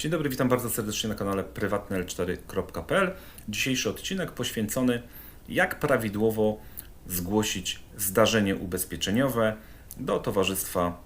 Dzień dobry, witam bardzo serdecznie na kanale prywatnel4.pl. Dzisiejszy odcinek poświęcony jak prawidłowo zgłosić zdarzenie ubezpieczeniowe do Towarzystwa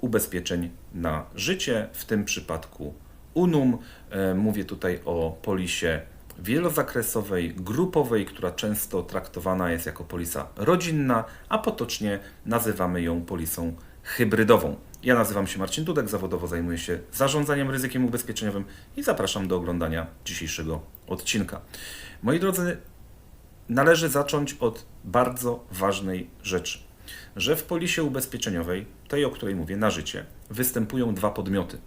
Ubezpieczeń na Życie, w tym przypadku UNUM. E, Mówię tutaj o polisie wielozakresowej, grupowej, która często traktowana jest jako polisa rodzinna, a potocznie nazywamy ją polisą hybrydową. Ja nazywam się Marcin Dudek, zawodowo zajmuję się zarządzaniem ryzykiem ubezpieczeniowym i zapraszam do oglądania dzisiejszego odcinka. Moi drodzy, należy zacząć od bardzo ważnej rzeczy, że w polisie ubezpieczeniowej, tej o której mówię, na życie, występują dwa podmioty.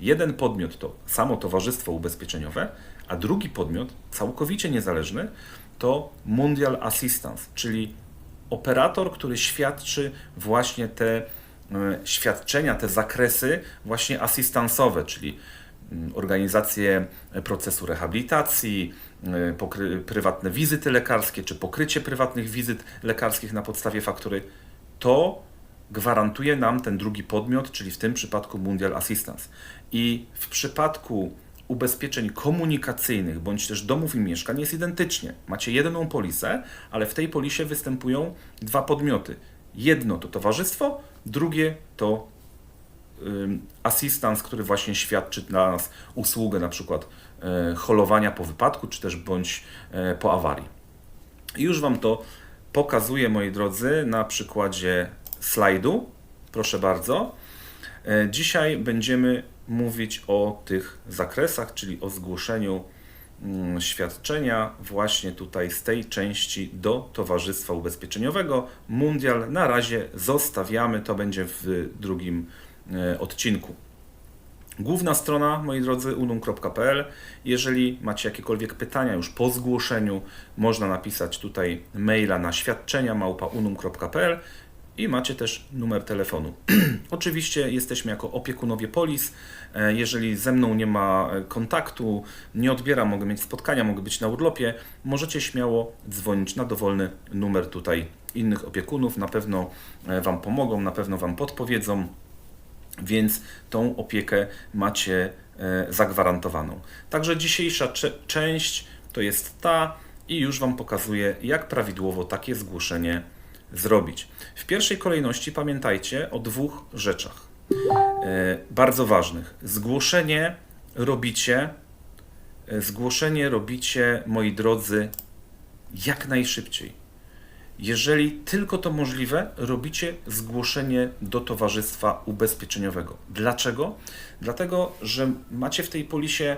Jeden podmiot to samo towarzystwo ubezpieczeniowe, a drugi podmiot, całkowicie niezależny, to Mundial Assistance, czyli operator, który świadczy właśnie te świadczenia, te zakresy właśnie asystansowe, czyli mm, organizację procesu rehabilitacji, y, prywatne wizyty lekarskie, czy pokrycie prywatnych wizyt lekarskich na podstawie faktury, to gwarantuje nam ten drugi podmiot, czyli w tym przypadku Mundial Assistance. I w przypadku ubezpieczeń komunikacyjnych bądź też domów i mieszkań jest identycznie. Macie jedną polisę, ale w tej polisie występują dwa podmioty. Jedno to towarzystwo, drugie to asystans, który właśnie świadczy dla nas usługę na przykład e, holowania po wypadku, czy też bądź e, po awarii. I już Wam to pokazuję, moi drodzy, na przykładzie slajdu. Proszę bardzo. E, Dzisiaj będziemy mówić o tych zakresach, czyli o zgłoszeniu świadczenia właśnie tutaj z tej części do Towarzystwa Ubezpieczeniowego. Mundial na razie zostawiamy, to będzie w drugim e, odcinku. Główna strona, moi drodzy, unum.pl. Jeżeli macie jakiekolwiek pytania już po zgłoszeniu, można napisać tutaj maila na świadczenia małpa.unum.pl i macie też numer telefonu. Oczywiście jesteśmy jako opiekunowie polis. E, Jeżeli ze mną nie ma e, kontaktu, nie odbieram, mogę mieć spotkania, mogę być na urlopie, możecie śmiało dzwonić na dowolny numer tutaj innych opiekunów. Na pewno e, Wam pomogą, na pewno Wam podpowiedzą więc tą opiekę macie zagwarantowaną. Także dzisiejsza część to jest ta i już Wam pokazuję, jak prawidłowo takie zgłoszenie zrobić. W pierwszej kolejności pamiętajcie o dwóch rzeczach e, bardzo ważnych. Zgłoszenie robicie, e, zgłoszenie robicie, moi drodzy, jak najszybciej. Jeżeli tylko to możliwe, robicie zgłoszenie do towarzystwa ubezpieczeniowego. Dlaczego? Dlatego, że macie w tej polisie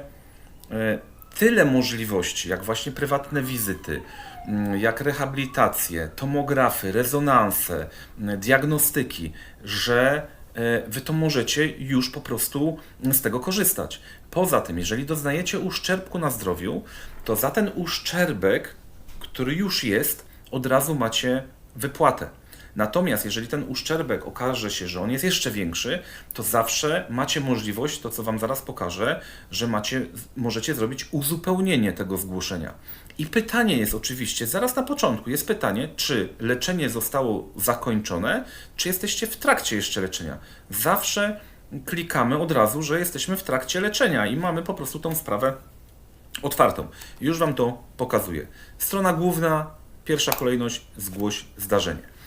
e, tyle możliwości, jak właśnie prywatne wizyty, mm, jak rehabilitacje, tomografy, rezonanse, mm, diagnostyki, że e, Wy to możecie już po prostu z tego korzystać. Poza tym, jeżeli doznajecie uszczerbku na zdrowiu, to za ten uszczerbek, który już jest, od razu macie wypłatę. Natomiast jeżeli ten uszczerbek okaże się, że on jest jeszcze większy, to zawsze macie możliwość, to co Wam zaraz pokażę, że macie, możecie zrobić uzupełnienie tego zgłoszenia. I pytanie jest oczywiście, zaraz na początku jest pytanie, czy leczenie zostało zakończone, czy jesteście w trakcie jeszcze leczenia. Zawsze klikamy od razu, że jesteśmy w trakcie leczenia i mamy po prostu tą sprawę otwartą. Już Wam to pokazuję. Strona główna, pierwsza kolejność, zgłoś zdarzenie.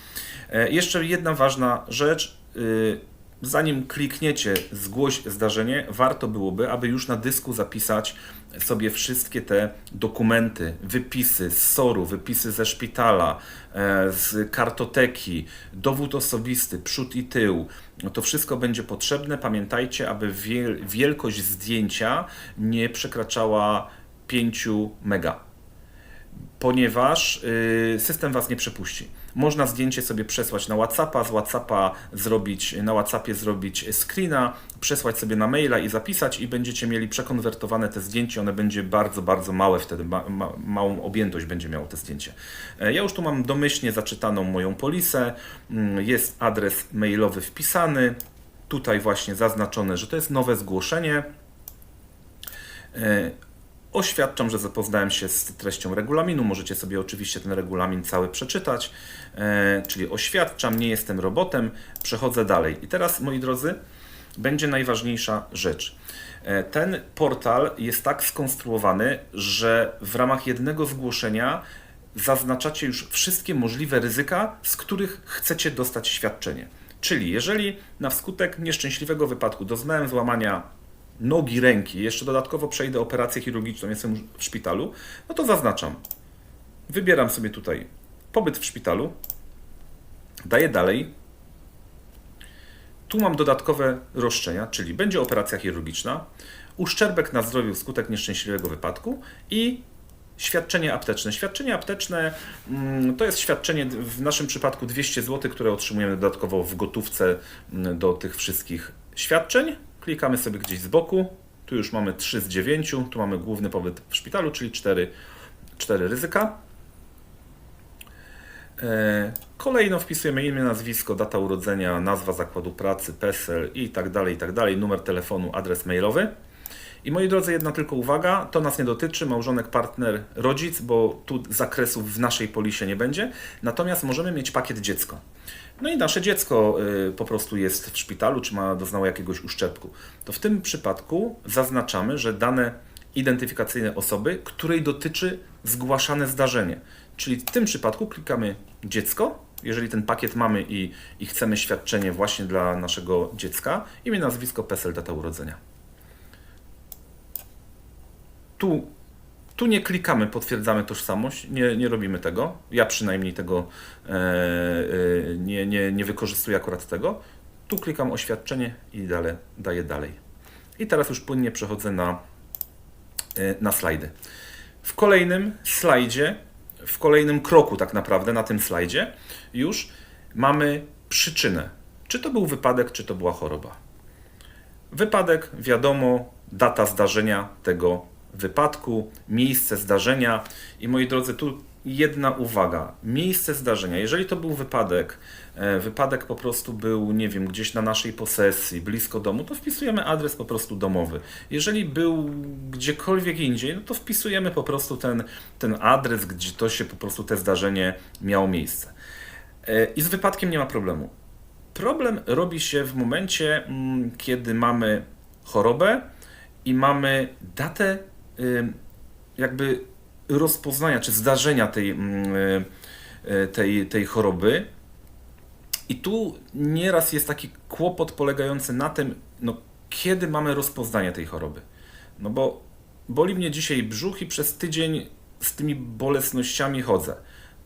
E, Jeszcze jedna ważna rzecz. y, Zanim klikniecie zgłoś zdarzenie, warto byłoby, aby już na dysku zapisać sobie wszystkie te dokumenty, wypisy z SOR-u, wypisy ze szpitala, e, z kartoteki, dowód osobisty, przód i tył. No to wszystko będzie potrzebne. Pamiętajcie, aby wiel- wielkość zdjęcia nie przekraczała 5 mega ponieważ y, system Was nie przepuści. Można zdjęcie sobie przesłać na WhatsAppa, z WhatsAppa zrobić, na WhatsAppie zrobić screena, przesłać sobie na maila i zapisać i będziecie mieli przekonwertowane te zdjęcie, one będzie bardzo, bardzo małe wtedy, ma, ma, małą objętość będzie miało to zdjęcie. E, Ja już tu mam domyślnie zaczytaną moją polisę, Mm, jest adres mailowy wpisany, tutaj właśnie zaznaczone, że to jest nowe zgłoszenie. Oświadczam, że zapoznałem się z treścią regulaminu. Możecie sobie oczywiście ten regulamin cały przeczytać. E, czyli oświadczam, nie jestem robotem, przechodzę dalej. I teraz, moi drodzy, będzie najważniejsza rzecz. E, Ten portal jest tak skonstruowany, że w ramach jednego zgłoszenia zaznaczacie już wszystkie możliwe ryzyka, z których chcecie dostać świadczenie. Czyli jeżeli na skutek nieszczęśliwego wypadku doznałem złamania nogi, ręki, jeszcze dodatkowo przejdę operację chirurgiczną, jestem w szpitalu, no to zaznaczam. Wybieram sobie tutaj pobyt w szpitalu, daję dalej. Tu mam dodatkowe roszczenia, czyli będzie operacja chirurgiczna, uszczerbek na zdrowiu wskutek nieszczęśliwego wypadku i świadczenie apteczne. Świadczenie apteczne mm, to jest świadczenie w naszym przypadku 200 zł, które otrzymujemy dodatkowo w gotówce mm, do tych wszystkich świadczeń. Klikamy sobie gdzieś z boku. Tu już mamy 3 z 9, tu mamy główny pobyt w szpitalu, czyli 4, 4 ryzyka. E, Kolejno wpisujemy imię, nazwisko, data urodzenia, nazwa zakładu pracy, PESEL i tak dalej, i tak dalej, numer telefonu, adres mailowy. I moi drodzy, jedna tylko uwaga, to nas nie dotyczy, małżonek, partner, rodzic, bo tu zakresów w naszej polisie nie będzie, natomiast możemy mieć pakiet dziecko. No i nasze dziecko y, po prostu jest w szpitalu, czy ma doznało jakiegoś uszczerbku. To w tym przypadku zaznaczamy, że dane identyfikacyjne osoby, której dotyczy zgłaszane zdarzenie. Czyli w tym przypadku klikamy dziecko, jeżeli ten pakiet mamy i, i chcemy świadczenie właśnie dla naszego dziecka, imię, nazwisko, PESEL, data urodzenia. Tu, tu nie klikamy, potwierdzamy tożsamość, nie, nie robimy tego. Ja przynajmniej tego e, e, nie, nie, nie wykorzystuję akurat tego. Tu klikam oświadczenie i dalej, daję dalej. I teraz już płynnie przechodzę na, e, na slajdy. W kolejnym slajdzie, w kolejnym kroku tak naprawdę na tym slajdzie już mamy przyczynę. Czy to był wypadek, czy to była choroba. Wypadek, wiadomo, data zdarzenia tego wypadku, miejsce zdarzenia. I moi drodzy, tu jedna uwaga. Miejsce zdarzenia. Jeżeli to był wypadek, e, wypadek po prostu był, nie wiem, gdzieś na naszej posesji, blisko domu, to wpisujemy adres po prostu domowy. Jeżeli był gdziekolwiek indziej, no to wpisujemy po prostu ten, ten adres, gdzie to się po prostu te zdarzenie miało miejsce. E, I z wypadkiem nie ma problemu. Problem robi się w momencie, mm, kiedy mamy chorobę i mamy datę jakby rozpoznania czy zdarzenia tej, mm, y, y, tej, tej choroby. I tu nieraz jest taki kłopot polegający na tym, no, kiedy mamy rozpoznanie tej choroby. No bo boli mnie dzisiaj brzuch i przez tydzień z tymi bolesnościami chodzę.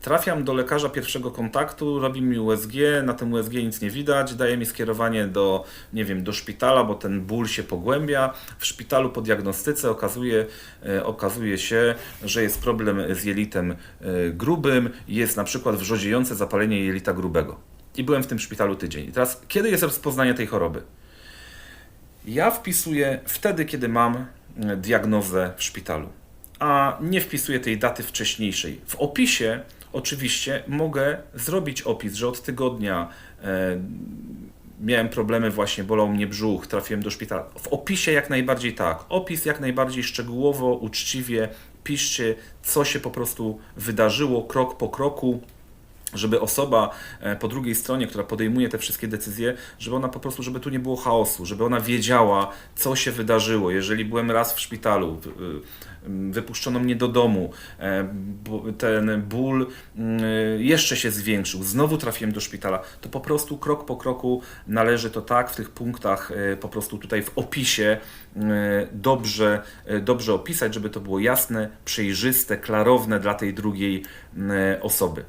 Trafiam do lekarza pierwszego kontaktu, robi mi USG, na tym USG nic nie widać, daje mi skierowanie do, nie wiem, do szpitala, bo ten ból się pogłębia. W szpitalu po diagnostyce okazuje, e, okazuje się, że jest problem z jelitem e, grubym, jest na przykład wrzodziejące zapalenie jelita grubego. I byłem w tym szpitalu tydzień. I teraz, kiedy jest rozpoznanie tej choroby? Ja wpisuję wtedy, kiedy mam e, diagnozę w szpitalu, a nie wpisuję tej daty wcześniejszej. W opisie oczywiście mogę zrobić opis, że od tygodnia e, miałem problemy, właśnie bolał mnie brzuch, trafiłem do szpitala. W opisie jak najbardziej tak. Opis jak najbardziej szczegółowo, uczciwie. Piszcie, co się po prostu wydarzyło krok po kroku żeby osoba e, po drugiej stronie, która podejmuje te wszystkie decyzje, żeby ona po prostu, żeby tu nie było chaosu, żeby ona wiedziała, co się wydarzyło. Jeżeli byłem raz w szpitalu, wypuszczono mnie do domu, e, ten ból mm, jeszcze się zwiększył, znowu trafiłem do szpitala, to po prostu krok po kroku należy to tak w tych punktach, e, po prostu tutaj w opisie dobrze, dobrze opisać, żeby to było jasne, przejrzyste, klarowne dla tej drugiej osoby.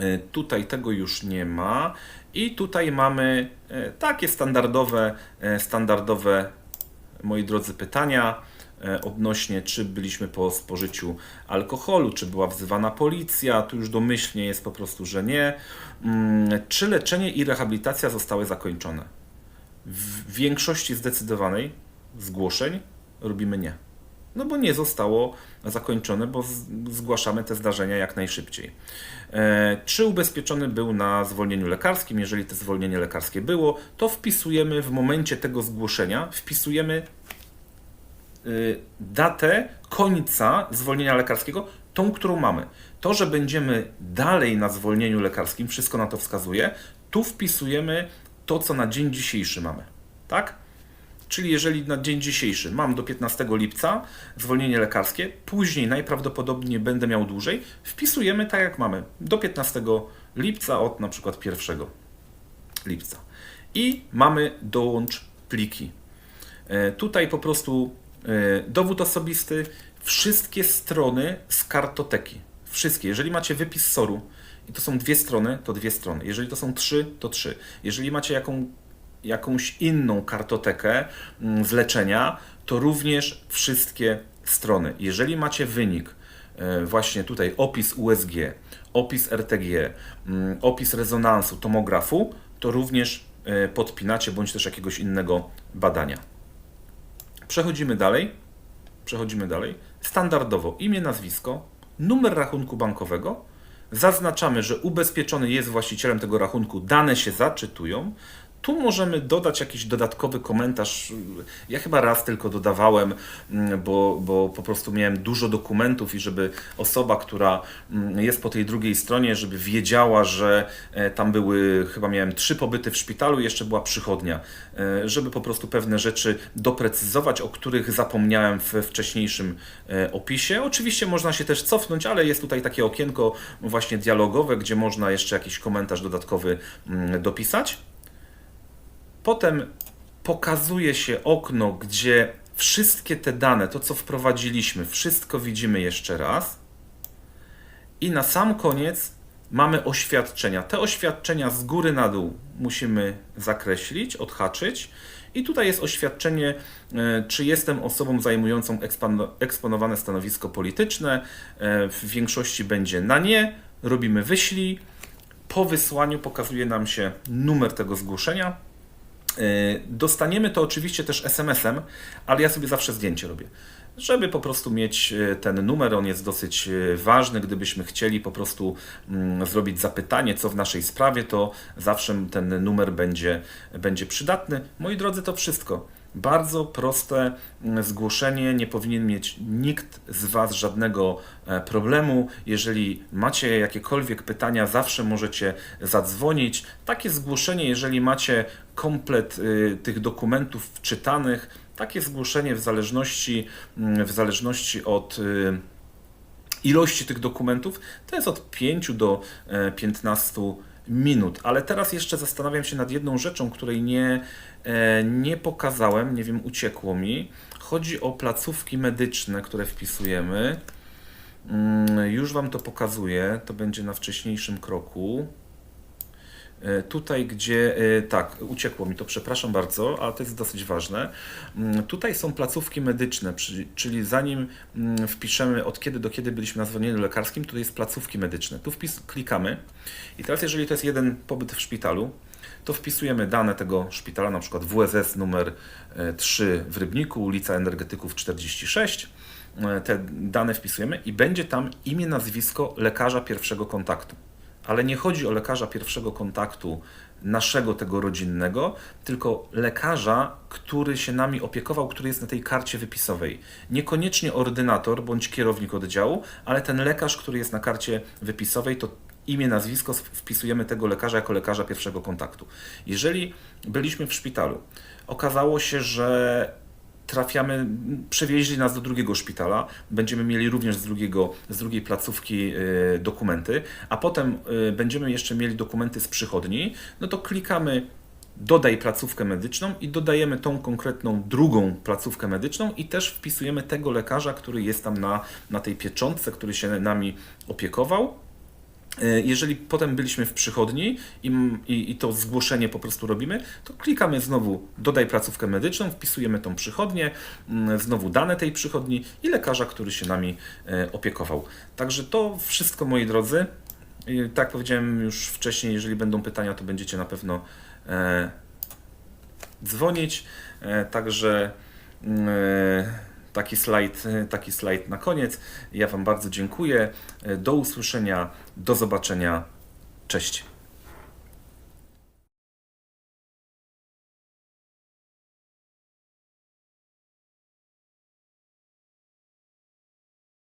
E, Tutaj tego już nie ma. I tutaj mamy e, takie standardowe, e, standardowe, moi drodzy, pytania odnośnie, czy byliśmy po spożyciu alkoholu, czy była wzywana policja. Tu już domyślnie jest po prostu, że nie. Mm, Czy leczenie i rehabilitacja zostały zakończone? W większości zdecydowanej zgłoszeń robimy nie. No bo nie zostało zakończone, bo zgłaszamy te zdarzenia jak najszybciej. E, czy ubezpieczony był na zwolnieniu lekarskim? Jeżeli to zwolnienie lekarskie było, to wpisujemy w momencie tego zgłoszenia, wpisujemy y, datę końca zwolnienia lekarskiego, tą, którą mamy. To, że będziemy dalej na zwolnieniu lekarskim, wszystko na to wskazuje, tu wpisujemy to, co na dzień dzisiejszy mamy. tak? Czyli jeżeli na dzień dzisiejszy mam do 15 lipca zwolnienie lekarskie, później najprawdopodobniej będę miał dłużej, wpisujemy tak jak mamy, do 15 lipca od na przykład 1 lipca. I mamy dołącz pliki. E, Tutaj po prostu e, dowód osobisty, wszystkie strony z kartoteki. Wszystkie. Jeżeli macie wypis SOR-u i to są dwie strony, to dwie strony. Jeżeli to są trzy, to trzy. Jeżeli macie jaką, jakąś inną kartotekę mm, z leczenia, to również wszystkie strony. Jeżeli macie wynik, e, właśnie tutaj opis USG, opis RTG, mm, opis rezonansu, tomografu, to również e, podpinacie bądź też jakiegoś innego badania. Przechodzimy dalej. Przechodzimy dalej. Standardowo imię, nazwisko, numer rachunku bankowego. Zaznaczamy, że ubezpieczony jest właścicielem tego rachunku, dane się zaczytują. Tu możemy dodać jakiś dodatkowy komentarz. Ja chyba raz tylko dodawałem, mm, bo, bo po prostu miałem dużo dokumentów i żeby osoba, która mm, jest po tej drugiej stronie, żeby wiedziała, że e, tam były, chyba miałem trzy pobyty w szpitalu i jeszcze była przychodnia, e, żeby po prostu pewne rzeczy doprecyzować, o których zapomniałem w wcześniejszym e, opisie. Oczywiście można się też cofnąć, ale jest tutaj takie okienko właśnie dialogowe, gdzie można jeszcze jakiś komentarz dodatkowy mm, dopisać. Potem pokazuje się okno, gdzie wszystkie te dane, to co wprowadziliśmy, wszystko widzimy jeszcze raz. I na sam koniec mamy oświadczenia. Te oświadczenia z góry na dół musimy zakreślić, odhaczyć. I tutaj jest oświadczenie, e, czy jestem osobą zajmującą eksponowane stanowisko polityczne. E, W większości będzie na nie. Robimy wyślij. Po wysłaniu pokazuje nam się numer tego zgłoszenia. Yy, Dostaniemy to oczywiście też SMS-em, ale ja sobie zawsze zdjęcie robię. Żeby po prostu mieć yy, ten numer, on jest dosyć yy, ważny. Gdybyśmy chcieli po prostu mm, zrobić zapytanie, co w naszej sprawie, to zawsze ten numer będzie, będzie przydatny. Moi drodzy, to wszystko. Bardzo proste mm, zgłoszenie, nie powinien mieć nikt z Was żadnego e, problemu. Jeżeli macie jakiekolwiek pytania, zawsze możecie zadzwonić. Takie zgłoszenie, jeżeli macie komplet y, tych dokumentów czytanych, takie zgłoszenie w zależności, mm, w zależności od y, ilości tych dokumentów to jest od 5 do e, 15 minut. Ale teraz jeszcze zastanawiam się nad jedną rzeczą, której nie, e, nie pokazałem, nie wiem, uciekło mi. Chodzi o placówki medyczne, które wpisujemy. Mm, Już Wam to pokazuję, to będzie na wcześniejszym kroku. E, Tutaj, gdzie e, tak, uciekło mi to, przepraszam bardzo, ale to jest dosyć ważne. Mm, Tutaj są placówki medyczne, czyli zanim mm, wpiszemy od kiedy do kiedy byliśmy na zwolnieniu lekarskim, tutaj jest placówki medyczne. Tu wpis, klikamy i teraz, jeżeli to jest jeden pobyt w szpitalu, to wpisujemy dane tego szpitala, na przykład WSS numer e, 3 w Rybniku, ulica Energetyków 46. E, Te dane wpisujemy i będzie tam imię, nazwisko lekarza pierwszego kontaktu. Ale nie chodzi o lekarza pierwszego kontaktu naszego tego rodzinnego, tylko lekarza, który się nami opiekował, który jest na tej karcie wypisowej. Niekoniecznie ordynator bądź kierownik oddziału, ale ten lekarz, który jest na karcie wypisowej, to imię, nazwisko wpisujemy tego lekarza jako lekarza pierwszego kontaktu. Jeżeli byliśmy w szpitalu, okazało się, że trafiamy, przewieźli nas do drugiego szpitala, będziemy mieli również z, drugiego, z drugiej placówki y, dokumenty, a potem y, będziemy jeszcze mieli dokumenty z przychodni, no to klikamy dodaj placówkę medyczną i dodajemy tą konkretną drugą placówkę medyczną i też wpisujemy tego lekarza, który jest tam na, na tej pieczątce, który się nami opiekował. E, Jeżeli potem byliśmy w przychodni i, i, i to zgłoszenie po prostu robimy, to klikamy znowu dodaj placówkę medyczną, wpisujemy tą przychodnię, mm, znowu dane tej przychodni i lekarza, który się nami e, opiekował. Także to wszystko moi drodzy. Tak jak powiedziałem już wcześniej, jeżeli będą pytania, to będziecie na pewno e, dzwonić. Także mm, taki slajd, taki slajd na koniec. Ja Wam bardzo dziękuję. E, Do usłyszenia, do zobaczenia. Cześć.